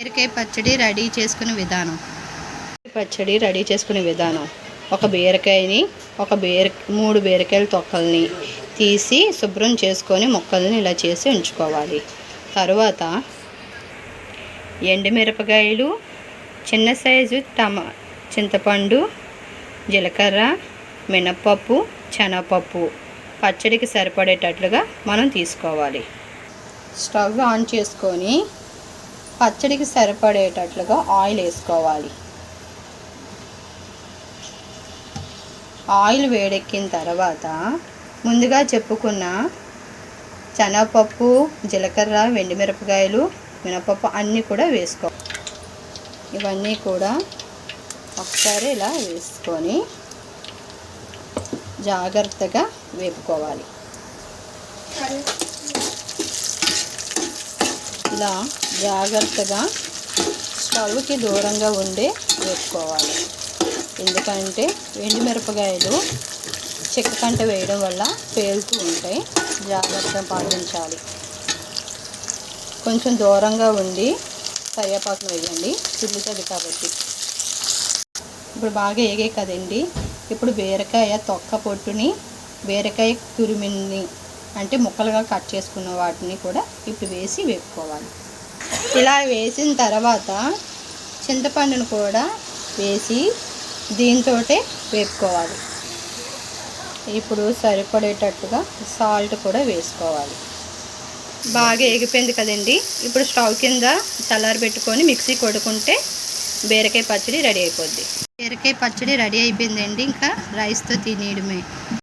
బీరకాయ పచ్చడి రెడీ చేసుకునే విధానం. పచ్చడి రెడీ చేసుకునే విధానం. ఒక బీరకాయని ఒక బీర మూడు బీరకాయల తొక్కల్ని తీసి శుభ్రం చేసుకొని ముక్కల్ని ఇలా చేసి ఉంచుకోవాలి. తరువాత ఎండుమిరపకాయలు చిన్న సైజు టమా చింతపండు జీలకర్ర మినప్పప్పు శనగపప్పు పచ్చడికి సరిపడేటట్లుగా మనం తీసుకోవాలి. స్టవ్ ఆన్ చేసుకొని పచ్చడికి సరిపడేటట్లుగా ఆయిల్ వేసుకోవాలి. ఆయిల్ వేడెక్కిన తర్వాత ముందుగా చెప్పుకున్న శనగపప్పు జీలకర్ర వెండిమిరపకాయలు మినపప్పు అన్నీ కూడా వేసుకో ఇవన్నీ కూడా ఒకసారి ఇలా వేసుకొని జాగ్రత్తగా వేపుకోవాలి. ఇలా జాగ్రత్తగా స్టవ్కి దూరంగా ఉండి వేసుకోవాలి ఎందుకంటే ఎండుమిరపకాయలు చెక్క కంట వేయడం వల్ల పేలుతూ ఉంటాయి. జాగ్రత్త పాటించాలి. కొంచెం దూరంగా ఉండి కరివేపాకులు వేయండి. చిల్లుతుంది కాబట్టి. ఇప్పుడు బాగా ఏగే కదండి. ఇప్పుడు బీరకాయ తొక్క పొట్టుని బీరకాయ తురిమిని అంటే ముక్కలుగా కట్ చేసుకున్న వాటిని కూడా ఇప్పుడు వేసి వేపుకోవాలి. ఇలా వేసిన తర్వాత చింతపండును కూడా వేసి దీంతో వేపుకోవాలి. ఇప్పుడు సరిపడేటట్టుగా సాల్ట్ కూడా వేసుకోవాలి. బాగా ఎగిపోయింది కదండి. ఇప్పుడు స్టవ్ కింద చల్లారి పెట్టుకొని మిక్సీ కొడుకుంటే బీరకాయ పచ్చడి రెడీ అయిపోద్ది. బీరకాయ పచ్చడి రెడీ అయిపోయిందండి. ఇంకా రైస్తో తినేయడమే.